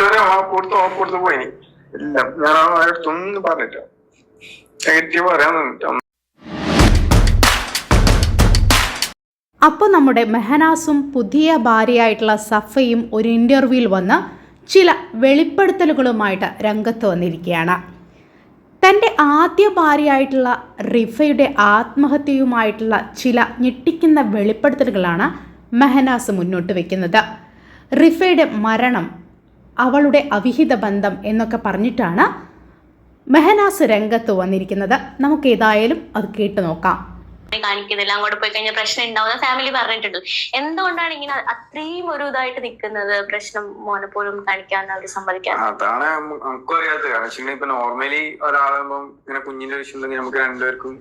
അവരെ കൊടുത്ത് കൊടുത്ത് പോയി. ഇല്ല ഞാൻ നെഗറ്റീവ് പറയാൻ അപ്പോൾ നമ്മുടെ മെഹനാസും പുതിയ ഭാര്യയായിട്ടുള്ള സഫയും ഒരു ഇന്റർവ്യൂവിൽ വന്ന് ചില വെളിപ്പെടുത്തലുകളുമായിട്ട് രംഗത്ത് വന്നിരിക്കുകയാണ്. തന്റെ ആദ്യ ഭാര്യയായിട്ടുള്ള റിഫയുടെ ആത്മഹത്യയുമായിട്ടുള്ള ചില ഞെട്ടിക്കുന്ന വെളിപ്പെടുത്തലുകളാണ് മെഹനാസ് മുന്നോട്ട് വയ്ക്കുന്നത് റിഫയുടെ മരണം അവളുടെ അവിഹിത ബന്ധം എന്നൊക്കെ പറഞ്ഞിട്ടാണ് മെഹനാസ് രംഗത്ത് വന്നിരിക്കുന്നത്. നമുക്ക് ഏതായാലും അത് കേട്ടു നോക്കാം. കാണിക്കുന്നില്ല. അങ്ങോട്ട് പോയി കഴിഞ്ഞാൽ പ്രശ്നം ഉണ്ടാവുന്ന ഫാമിലി പറഞ്ഞിട്ടുണ്ട്. എന്തുകൊണ്ടാണ് ഇങ്ങനെ അത്രയും ഒരു ഇതായിട്ട് നിൽക്കുന്നത്? പ്രശ്നം മോനെ പോലും കാണിക്കാൻ അവർ സമ്മതിക്കാൻ അതാണ് നമുക്കും അറിയാത്തത്. കാരണം വെച്ചാൽ ഇപ്പൊ നോർമലി ഒരാളാകുമ്പോൾ ഇങ്ങനെ കുഞ്ഞിന്റെ വിഷയം ഉണ്ടെങ്കിൽ നമുക്ക് രണ്ടുപേർക്കും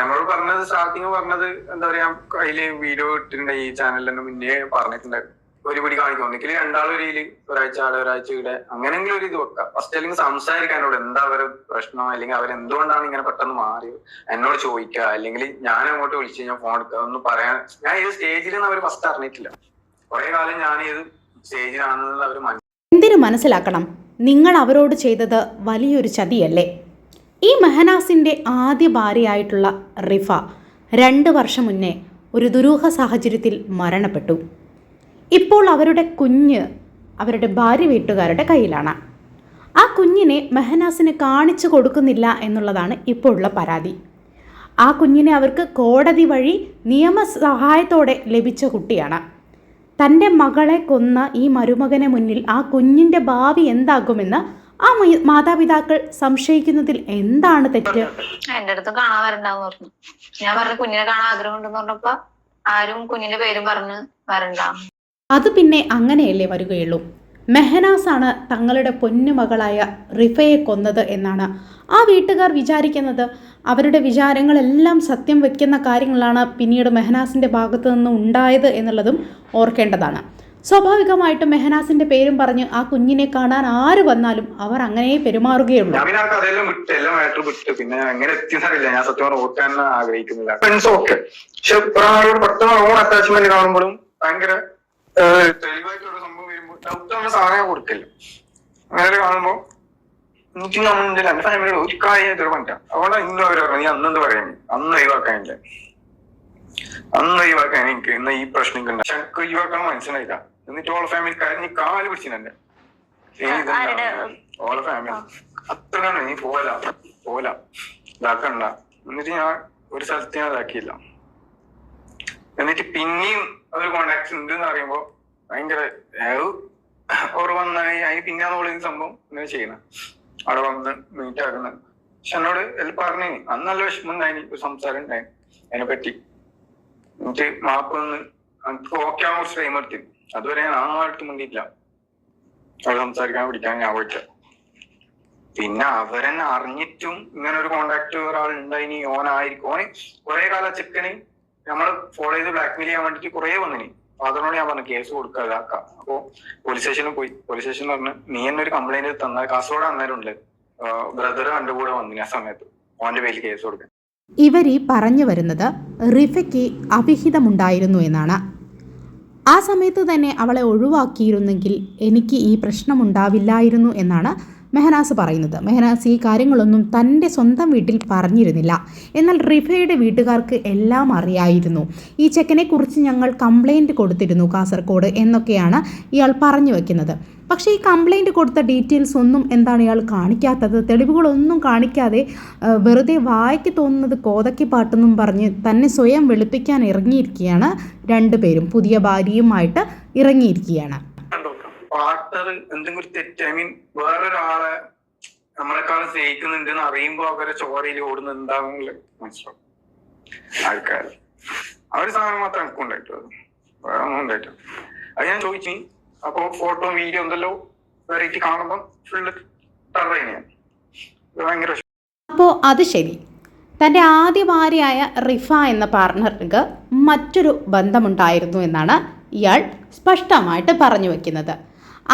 നമ്മളോട് പറഞ്ഞത് സ്റ്റാർട്ടിങ് പറഞ്ഞത് എന്താ പറയാ അതിൽ വീഡിയോ ഇട്ടിട്ടുണ്ട് ഈ ചാനലിൽ തന്നെ മുന്നേ പറഞ്ഞിട്ടുണ്ടായിരുന്നു. ഒരു പിടി കാണിക്കും. ഒന്നിക്കിൽ രണ്ടാളും ഒരു ഇതിൽ ഒരാഴ്ച ആളെ ഒരാഴ്ച ഇവിടെ അങ്ങനെങ്കിലും ഒരു ഇത് വെക്കാം. ഫസ്റ്റ് അല്ലെങ്കിൽ സംസാരിക്കാനോട് എന്താ അവരെ പ്രശ്നം? അല്ലെങ്കിൽ അവരെന്തുകൊണ്ടാണ് ഇങ്ങനെ പെട്ടെന്ന് മാറിയത് എന്നോട് ചോദിക്കുക. അല്ലെങ്കിൽ ഞാൻ അങ്ങോട്ട് വിളിച്ചു കഴിഞ്ഞാൽ ഫോൺ എടുക്കുക. ഒന്ന് പറയാൻ ഞാൻ ഏത് സ്റ്റേജിലെന്ന് അവർ ഫസ്റ്റ് അറിഞ്ഞിട്ടില്ല. കുറെ കാലം ഞാൻ ഏത് സ്റ്റേജിലാണെന്നുള്ള അവർ എന്തിനു മനസ്സിലാക്കണം? നിങ്ങൾ അവരോട് ചെയ്തത് വലിയൊരു ചതിയല്ലേ? ഈ മെഹനാസിന്റെ ആദ്യ ഭാര്യയായിട്ടുള്ള റിഫ രണ്ട് വർഷം മുന്നേ ഒരു ദുരൂഹ സാഹചര്യത്തിൽ മരണപ്പെട്ടു. ഇപ്പോൾ അവരുടെ കുഞ്ഞ് അവരുടെ ഭാര്യ വീട്ടുകാരുടെ കയ്യിലാണ്. ആ കുഞ്ഞിനെ മെഹനാസിന് കാണിച്ചു കൊടുക്കുന്നില്ല എന്നുള്ളതാണ് ഇപ്പോഴുള്ള പരാതി. ആ കുഞ്ഞിനെ അവർക്ക് കോടതി വഴി നിയമസഹായത്തോടെ ലഭിച്ച കുട്ടിയാണ്. തന്റെ മകളെ കൊന്ന ഈ മരുമകനെ മുന്നിൽ ആ കുഞ്ഞിന്റെ ഭാവി എന്താകുമെന്ന് ആ മാതാപിതാക്കൾ സംശയിക്കുന്നതിൽ എന്താണ് തെറ്റ്? എന്റെ അടുത്ത് കാണാൻ വരണ്ടാന്ന് പറഞ്ഞു. ഞാൻ പറഞ്ഞു കുഞ്ഞിനെ കാണാൻ ആഗ്രഹം ഉണ്ടെന്ന് പറഞ്ഞപ്പോ ആരും കുഞ്ഞിന്റെ പേരും പറഞ്ഞ് വരണ്ട. അത് പിന്നെ അങ്ങനെയല്ലേ വരികയുള്ളൂ. മെഹനാസാണ് തങ്ങളുടെ പൊന്നുമകളായ റിഫയെ കൊന്നത് എന്നാണ്. ആ വീട്ടുകാർ വിചാരിക്കുന്നത് അവരുടെ വിചാരങ്ങളെല്ലാം സത്യം വയ്ക്കുന്ന കാര്യങ്ങളാണ് പിന്നീട് മെഹനാസിന്റെ ഭാഗത്തു നിന്ന് ഉണ്ടായത് എന്നുള്ളതും ഓർക്കേണ്ടതാണ്. സ്വാഭാവികമായിട്ടും മെഹനാസിന്റെ പേരും പറഞ്ഞ് ആ കുഞ്ഞിനെ കാണാൻ ആര് വന്നാലും അവർ അങ്ങനെ പെരുമാറുകയുള്ളൂ. ആ വിട്ട് എല്ലാം മാറ്റർ വിട്ട് പിന്നെ എങ്ങനെ എത്തിയെന്നറിയില്ല. ഞാൻ സത്യം ഓർക്കാൻ ആഗ്രഹിക്കുന്നില്ല. ഫ്രണ്ട്സ് ഓക്കെ പക്ഷെ ഓൺ അറ്റാച്ച്മെന്റ് കാണുമ്പോഴും ഭയങ്കര തെളിവായിട്ടുള്ള സംഭവം വരുമ്പോൾ ഡൗട്ട് ഉള്ള സാധനം കൊടുക്കില്ല അങ്ങനെ കാണുമ്പോ എനിക്ക് നമ്മളുടെ എന്റെ ഫാമിലിയുടെ ഒരു കാര്യം ഇതൊരു പറ്റാം അതുകൊണ്ട് ഇന്നും അവർ പറഞ്ഞു നീ അന്നെന്ത് പറയാൻ അന്ന് ഒഴിവാക്കാനില്ല അന്ന് ഒഴിവാക്കാൻ എനിക്ക് ഇന്ന് ഈ പ്രശ്നം പക്ഷെ എനിക്ക് ഒഴിവാക്കാൻ മനസ്സിലായില്ല. എന്നിട്ട് ഓളെ ഫാമിലിക്കാരൻ നീ കാൽ പിടിച്ചിന്നെ ആരുടെ? ഓളെ ഫാമിലി അത്രയാണ് നീ പോല പോല ഇതാക്കണ്ട. എന്നിട്ട് ഞാൻ ഒരു സ്ഥലത്ത് ഞാൻ ഇതാക്കിയില്ല. എന്നിട്ട് പിന്നെയും ഒരു കോണ്ടാക്ട് ഉണ്ട് എന്ന് പറയുമ്പോ ഭയങ്കര ഓർ വന്ന അതിന് പിന്നെ ഈ സംഭവം ഇങ്ങനെ ചെയ്യണം. അവിടെ വന്ന് മീറ്റ് ആക്കുന്നത് പക്ഷെ എന്നോട് എല്ലാം പറഞ്ഞു അന്ന് നല്ല വിഷമം ഉണ്ടായി ഒരു സംസാരം ഉണ്ടായി അതിനെ പറ്റി എന്നിട്ട് മാപ്പ് ഒന്ന് ഓക്കെ ആവാൻ കുറച്ച് ടൈം എടുത്തു. അതുവരെ ഞാൻ ആ അടുത്ത് മുണ്ടിയില്ല അവിടെ സംസാരിക്കാൻ പിടിക്കാൻ ഞാൻ വിളിച്ച പിന്നെ അവരെന്നെ അറിഞ്ഞിട്ടും ഇങ്ങനെ ഒരു കോണ്ടാക്ട് ഒരാൾ ഉണ്ടായി ഓനായിരിക്കും ഓന് കുറെ കാലം ചെക്കന് നമ്മൾ ഫോളോ ചെയ്ത് ബ്ലാക്ക്മെയിൽ ചെയ്യാൻ വേണ്ടിട്ട് കുറെ വന്നിനി. ഫാദറിനോട് ഞാൻ പറഞ്ഞു കേസ് കൊടുക്കുക ഇതാക്കാം അപ്പോ പോലീസ് സ്റ്റേഷനിൽ പോയി. പോലീസ് സ്റ്റേഷനിൽ പറഞ്ഞു നീ എന്നെ ഒരു കംപ്ലൈന്റ് തന്ന കാസർഗോഡ് അന്നേരം ഉണ്ട് ബ്രദർ കണ്ടു കൂടെ വന്നിന് ആ സമയത്ത്. ഓന്റെ പേരിൽ കേസ് കൊടുക്കാൻ. ഇവർ ഈ പറഞ്ഞു വരുന്നത് റിഫയ്ക്ക് അവിഹിതമുണ്ടായിരുന്നു എന്നാണ്. ആ സമയത്ത് തന്നെ അവളെ ഒഴിവാക്കിയിരുന്നെങ്കിൽ എനിക്ക് ഈ പ്രശ്നമുണ്ടാവില്ലായിരുന്നു എന്നാണ് മെഹനാസ് പറയുന്നത്. മെഹനാസ് ഈ കാര്യങ്ങളൊന്നും തന്റെ സ്വന്തം വീട്ടിൽ പറഞ്ഞിരുന്നില്ല. എന്നാൽ റിഫയുടെ വീട്ടുകാർക്ക് എല്ലാം അറിയായിരുന്നു. ഈ ചെക്കനെക്കുറിച്ച് ഞങ്ങൾ കംപ്ലൈന്റ് കൊടുത്തിരുന്നു കാസർഗോഡ് എന്നൊക്കെയാണ് ഇയാൾ പറഞ്ഞു വെക്കുന്നത്. പക്ഷേ ഈ കംപ്ലൈന്റ് കൊടുത്ത ഡീറ്റെയിൽസ് ഒന്നും എന്താണ് ഇയാൾ കാണിക്കാത്തത്? തെളിവുകളൊന്നും കാണിക്കാതെ വെറുതെ വായിക്ക് തോന്നുന്നത് കോതക്കി പാട്ടെന്നും പറഞ്ഞ് തന്നെ സ്വയം വെളുപ്പിക്കാൻ ഇറങ്ങിയിരിക്കുകയാണ് രണ്ടുപേരും. പുതിയ ഭാര്യയുമായിട്ട് ഇറങ്ങിയിരിക്കുകയാണ്. പാർട്ണർ എന്തെങ്കിലും തെറ്റ് ഐ മീൻ വേറൊരാളെ നമ്മളെക്കാളും സ്നേഹിക്കുന്നുണ്ട് എന്ന് അറിയുമ്പോ അവരെ ചോരയിൽ എന്താണെന്നുള്ള മനസ്സിലാവും. ആൾക്കാർ ആ ഒരു സാധനം മാത്രം എനിക്ക് ഉണ്ടായിട്ടുള്ളത് വേറെ ഒന്നും ഉണ്ടായിട്ടില്ല. അത് ഞാൻ ചോദിച്ചു. അപ്പൊ ഫോട്ടോ വീഡിയോ എന്തല്ലോ വെറൈറ്റി കാണുമ്പോൾ ഫുള്ള് ടറൈനെയാണ് ഭയങ്കര. അപ്പോൾ അത് ശരി. തന്റെ ആദ്യ ഭാര്യയായ റിഫ എന്ന പാർട്ണർക്ക് മറ്റൊരു ബന്ധമുണ്ടായിരുന്നു എന്നാണ് ഇയാൾ സ്പഷ്ടമായിട്ട് പറഞ്ഞു വയ്ക്കുന്നത്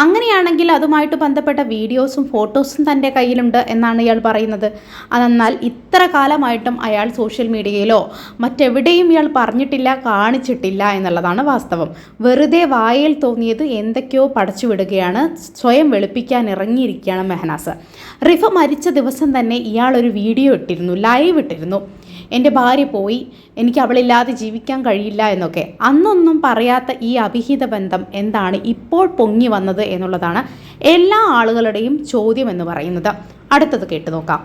അങ്ങനെയാണെങ്കിൽ അതുമായിട്ട് ബന്ധപ്പെട്ട വീഡിയോസും ഫോട്ടോസും തന്റെ കയ്യിലുണ്ട് എന്നാണ് ഇയാൾ പറയുന്നത്. അതെന്നാൽ ഇത്ര കാലമായിട്ടും അയാൾ സോഷ്യൽ മീഡിയയിലോ മറ്റെവിടെയും ഇയാൾ പറഞ്ഞിട്ടില്ല കാണിച്ചിട്ടില്ല എന്നുള്ളതാണ് വാസ്തവം. വെറുതെ വായയിൽ തോന്നിയത് എന്തൊക്കെയോ പടച്ചു വിടുകയാണ് സ്വയം വെളുപ്പിക്കാൻ ഇറങ്ങിയിരിക്കുകയാണ് മെഹനാസ്. റിഫ മരിച്ച ദിവസം തന്നെ ഇയാൾ ഒരു വീഡിയോ ഇട്ടിരുന്നു ലൈവ് ഇട്ടിരുന്നു. എന്റെ ഭാര്യ പോയി എനിക്ക് അവളില്ലാതെ ജീവിക്കാൻ കഴിയില്ല എന്നൊക്കെ. അന്നൊന്നും പറയാത്ത ഈ അവിഹിത ബന്ധം എന്താണ് ഇപ്പോൾ പൊങ്ങി വന്നത്? എന്നുള്ളതാണ് എല്ലാ ആളുകളുടെയും ചോദ്യം എന്ന് പറയുന്നത്. അടുത്തത് കേട്ടു നോക്കാം.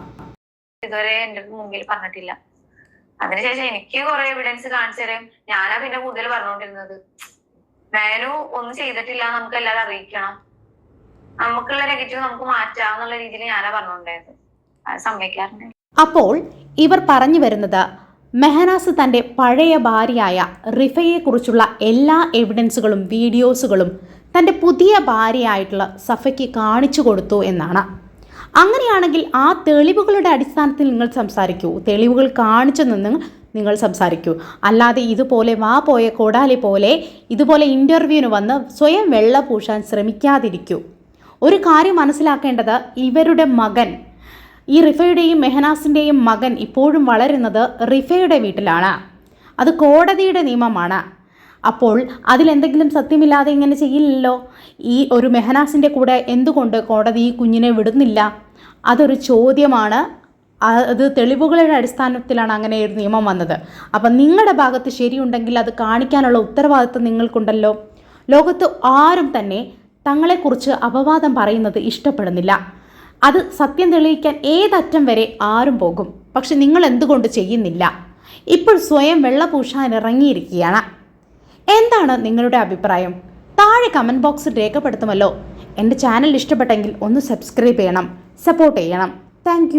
ഇതുവരെ എന്റെ മുമ്പിൽ പറഞ്ഞിട്ടില്ല. അതിനുശേഷം എനിക്ക് കുറെ എവിഡൻസ് കാണിച്ചു തരാം ഞാനാ പിന്നെ കൂടുതൽ പറഞ്ഞുകൊണ്ടിരുന്നത്. മേനു ഒന്നും ചെയ്തിട്ടില്ല നമുക്ക് എല്ലാവരും അറിയിക്കണം. നമുക്കുള്ള നെഗറ്റീവ് നമുക്ക് മാറ്റാം എന്നുള്ള രീതിയിൽ ഞാനാ പറഞ്ഞുകൊണ്ടായത് അത് സമ്മതിക്കാറുണ്ട് അപ്പോൾ ഇവർ പറഞ്ഞു വരുന്നത് മെഹനാസ് തന്റെ പഴയ ഭാര്യയായ റിഫയെക്കുറിച്ചുള്ള എല്ലാ എവിഡൻസുകളും വീഡിയോസുകളും തന്റെ പുതിയ ഭാര്യയായിട്ടുള്ള സഫയ്ക്ക് കാണിച്ചു കൊടുത്തു എന്നാണ്. അങ്ങനെയാണെങ്കിൽ ആ തെളിവുകളുടെ അടിസ്ഥാനത്തിൽ നിങ്ങൾ സംസാരിക്കൂ. തെളിവുകൾ കാണിച്ചു നിന്ന് നിങ്ങൾ സംസാരിക്കൂ. അല്ലാതെ ഇതുപോലെ വാ പോയ കോടാലി പോലെ ഇതുപോലെ ഇന്റർവ്യൂവിന് വന്ന് സ്വയം വെള്ള പൂശാൻ ശ്രമിക്കാതിരിക്കൂ. ഒരു കാര്യം മനസ്സിലാക്കേണ്ടത് ഇവരുടെ മകൻ ഈ റിഫയുടെയും മെഹനാസിന്റെയും മകൻ ഇപ്പോഴും വളരുന്നത് റിഫയുടെ വീട്ടിലാണ്. അത് കോടതിയുടെ നിയമമാണ്. അപ്പോൾ അതിലെന്തെങ്കിലും സത്യമില്ലാതെ ഇങ്ങനെ ചെയ്യില്ലല്ലോ? ഈ ഒരു മെഹനാസിന്റെ കൂടെ എന്തുകൊണ്ട് കോടതി ഈ കുഞ്ഞിനെ വിടുന്നില്ല? അതൊരു ചോദ്യമാണ്. അത് തെളിവുകളുടെ അടിസ്ഥാനത്തിലാണ് അങ്ങനെ ഒരു നിയമം വന്നത്. അപ്പം നിങ്ങളുടെ ഭാഗത്ത് ശരിയുണ്ടെങ്കിൽ അത് കാണിക്കാനുള്ള ഉത്തരവാദിത്വം നിങ്ങൾക്കുണ്ടല്ലോ. ലോകത്ത് ആരും തന്നെ തങ്ങളെക്കുറിച്ച് അപവാദം പറയുന്നത് ഇഷ്ടപ്പെടുന്നില്ല. അത് സത്യം തെളിയിക്കാൻ ഏതറ്റം വരെ ആരും പോകും. പക്ഷെ നിങ്ങൾ എന്തുകൊണ്ട് ചെയ്യുന്നില്ല? ഇപ്പോൾ സ്വയം വെള്ളപൂശാൻ ഇറങ്ങിയിരിക്കുകയാണ്. എന്താണ് നിങ്ങളുടെ അഭിപ്രായം? താഴെ കമന്റ് ബോക്സിൽ രേഖപ്പെടുത്തുമല്ലോ. എന്റെ ചാനൽ ഇഷ്ടപ്പെട്ടെങ്കിൽ ഒന്ന് സബ്സ്ക്രൈബ് ചെയ്യണം. സപ്പോർട്ട് ചെയ്യണം. താങ്ക്